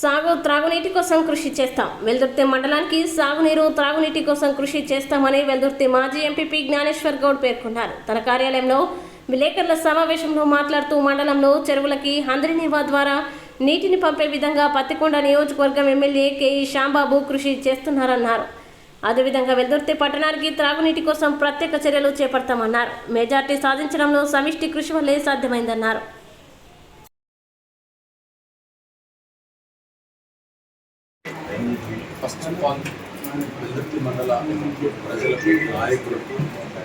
సాగు త్రాగునీటి కోసం కృషి చేస్తాం. వెల్దుర్తి మండలానికి సాగునీరు త్రాగునీటి కోసం కృషి చేస్తామని వెల్దుర్తి మాజీ ఎంపీపీ జ్ఞానేశ్వర్ గౌడ్ పేర్కొన్నారు. తన కార్యాలయంలో విలేకరుల సమావేశంలో మాట్లాడుతూ మండలంలో చెరువులకి హంద్రినివా ద్వారా నీటిని పంపే విధంగా పత్తికొండ నియోజకవర్గం ఎమ్మెల్యే కేఈ శ్యాంబాబు కృషి చేస్తున్నారన్నారు. అదేవిధంగా వెల్దుర్తి పట్టణానికి త్రాగునీటి కోసం ప్రత్యేక చర్యలు చేపడతామన్నారు. మెజార్టీ సాధించడంలో సమిష్టి కృషి వల్లే సాధ్యమైందన్నారు. ఫస్ట్ ఆఫ్ మండల ప్రజలకు నాయకులకు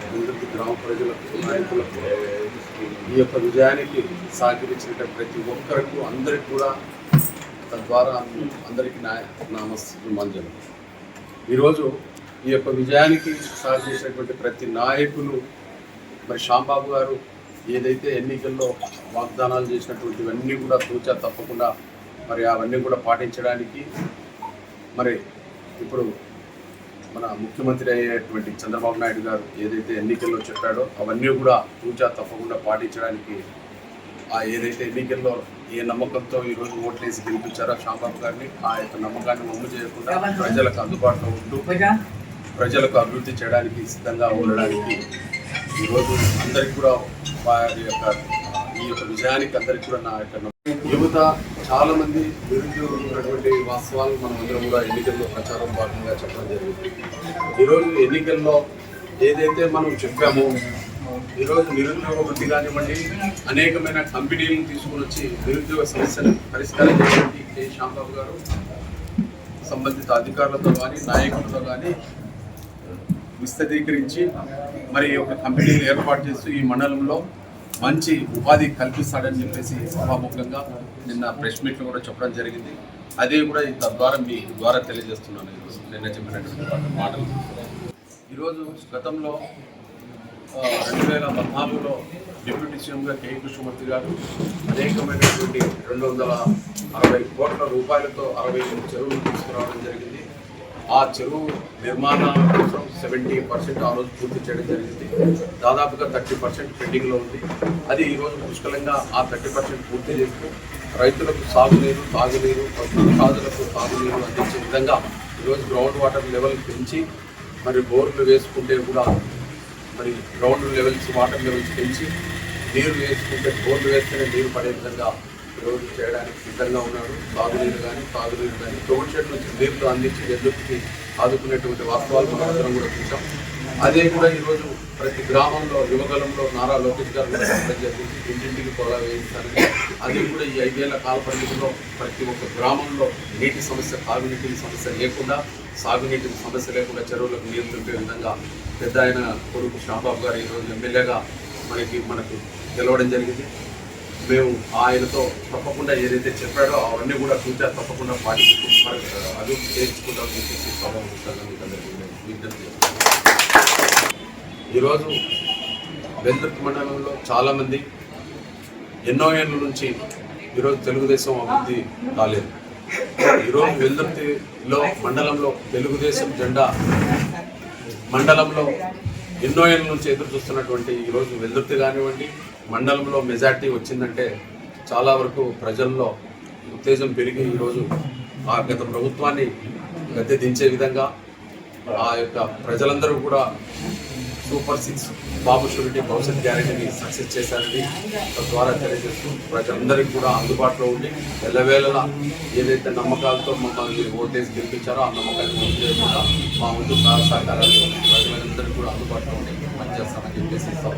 వెల్దుర్తి గ్రామ ప్రజలకు నాయకులకు ఈ యొక్క విజయానికి సహకరించిన ప్రతి ఒక్కరికి అందరికి కూడా తద్వారా అందరికీ నా నామస్మంజనం ఈరోజు ఈ యొక్క విజయానికి సహకరించినటువంటి ప్రతి నాయకులు మరి శ్యాంబాబు గారు ఏదైతే ఎన్నికల్లో వాగ్దానాలు చేసినటువంటివన్నీ కూడా తూచా తప్పకుండా మరి అవన్నీ కూడా పాటించడానికి మరి ఇప్పుడు మన ముఖ్యమంత్రి అయ్యేటువంటి చంద్రబాబు నాయుడు గారు ఏదైతే ఎన్నికల్లో చెప్పాడో అవన్నీ కూడా తూచా తప్పకుండా పాటించడానికి ఆ ఏదైతే ఎన్నికల్లో ఏ నమ్మకంతో ఈరోజు ఓట్లేసి గెలిపించారో శ్యాంబాబు గారిని ఆ యొక్క నమ్మకాన్ని అమలు చేయకుండా ప్రజలకు అందుబాటులో ఉంటూ ప్రజలకు అభివృద్ధి చేయడానికి సిద్ధంగా ఉండడానికి ఈరోజు అందరికి కూడా వారి యొక్క ఈ యొక్క విజయానికి అందరికి కూడా నా యొక్క యువత చాలా మంది నిరుద్యోగులు ఉన్నటువంటి వాస్తవాలు మనం అందరం కూడా ఎన్నికల్లో ప్రచారం భాగంగా చెప్పడం జరిగింది. ఈరోజు ఎన్నికల్లో ఏదైతే మనం చెప్పామో ఈరోజు నిరుద్యోగ వృద్ధి కానివ్వండి అనేకమైన కంపెనీలను తీసుకుని వచ్చి నిరుద్యోగ సమస్యను పరిష్కారం చేయడానికి కె. శ్యాంబాబు గారు సంబంధిత అధికారులతో కానీ నాయకులతో కానీ విస్తరీకరించి మరి ఒక కంపెనీలు ఏర్పాటు చేస్తూ ఈ మండలంలో మంచి ఉపాధి కల్పిస్తాడని చెప్పేసి సభాముఖంగా నిన్న ప్రెస్ మీట్లో కూడా చెప్పడం జరిగింది. అదే కూడా ఈ తద్వారా మీ ద్వారా తెలియజేస్తున్నాను. ఈరోజు నిన్న చెప్పినటువంటి మాటలు. ఈరోజు గతంలో రెండు వేల పద్నాలుగులో డిప్యూటీ సీఎంగా కే. కృష్ణమూర్తి గారు అనేకమైనటువంటి రెండు వందల అరవై కోట్ల రూపాయలతో అరవై చెరువులు తీసుకురావడం జరిగింది. ఆ చెరువు నిర్మాణ కోసం సెవెంటీ పర్సెంట్ ఆ రోజు పూర్తి చేయడం జరిగింది. దాదాపుగా థర్టీ పర్సెంట్ పెండింగ్లో ఉంది. అది ఈరోజు పుష్కలంగా ఆ థర్టీ పర్సెంట్ పూర్తి చేస్తూ రైతులకు సాగునీరు తాగునీరు పశువులకు తాగునీరు అందించే విధంగా ఈరోజు గ్రౌండ్ వాటర్ లెవెల్ పెంచి మరి బోర్లు వేసుకుంటే కూడా మరి గ్రౌండ్ లెవెల్స్ వాటర్ లెవెల్స్ పెంచి నీరు వేసుకుంటే బోర్లు వేస్తేనే నీరు పడే విధంగా రోజు చేయడానికి సిద్ధంగా ఉన్నాడు తాగునీరు కానీ తాగునీరు కానీ తోడు చెట్టు నుంచి నీళ్ళు అందించి ఎద్దుకి ఆదుకునేటువంటి వాస్తవాలు మనందరం కూడా చూసాం అదే కూడా ఈరోజు ప్రతి గ్రామంలో యువగలంలో నారా లోకేష్ గారు కూడా ఇంటింటికి పొలా వేయించాలని. అది కూడా ఈ ఐదేళ్ళ కాల పరిమితిలో ప్రతి ఒక్క గ్రామంలో నీటి సమస్య తాగునీటి సమస్య లేకుండా సాగునీటి సమస్య లేకుండా చెరువులకు నీరు నింపే విధంగా పెద్ద ఆయన కొడుకు శ్యాంబాబు గారు ఈరోజు ఎమ్మెల్యేగా మనకి మనకు గెలవడం జరిగింది. మేము ఆయనతో తప్పకుండా ఏదైతే చెప్పాడో అవన్నీ కూడా చూసా తప్పకుండా పాటించుకు మరి విజ్ఞప్తి ఈరోజు వెల్దుర్తి మండలంలో చాలామంది ఎన్నో ఏళ్ళ నుంచి ఈరోజు తెలుగుదేశం అభివృద్ధి కాలేదు. ఈరోజు వెల్దుర్తిలో మండలంలో తెలుగుదేశం జెండా మండలంలో ఎన్నో ఏళ్ళ నుంచి ఎదురు చూస్తున్నటువంటి ఈరోజు వెల్దుర్తి కానివ్వండి మండలంలో మెజార్టీ వచ్చిందంటే చాలా వరకు ప్రజల్లో ఉత్తేజం పెరిగి ఈరోజు ఆ గత ప్రభుత్వాన్ని గద్దె దించే విధంగా ఆ యొక్క ప్రజలందరూ కూడా సూపర్ సిక్స్ బాబు షూరిటీ భవిష్యత్ గ్యారెంటీని సక్సెస్ చేశారని తద్వారా తెలియజేస్తూ ప్రజలందరికీ కూడా అందుబాటులో ఉండి ఎల్లవేళలా ఏదైతే నమ్మకాలతో మమ్మల్ని ఓటేసి గెలిపించారో ఆ నమ్మకాన్ని ముందు చేయకుండా మా ముందు సహా సహకారాలు ప్రజలందరికీ కూడా అందుబాటులో ఉండి పనిచేస్తామని చెప్పేసి సభ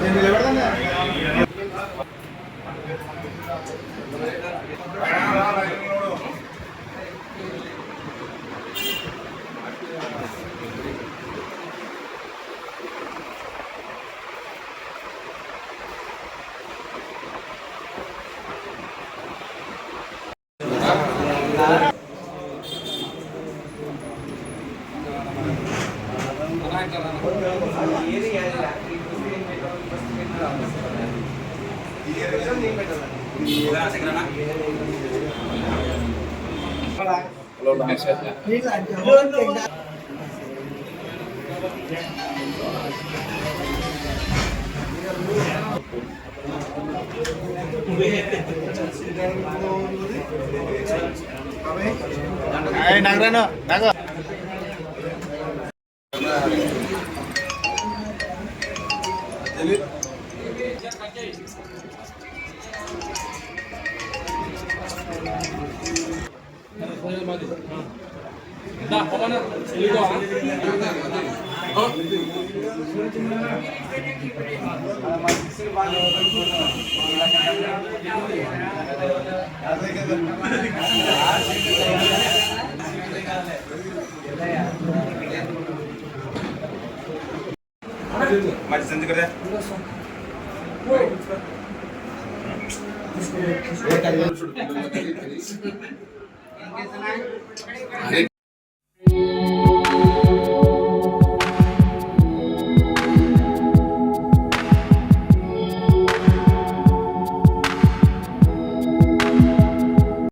Pues de verdad nada. నగరాను నగ మరి సంజయ్ కదా అదే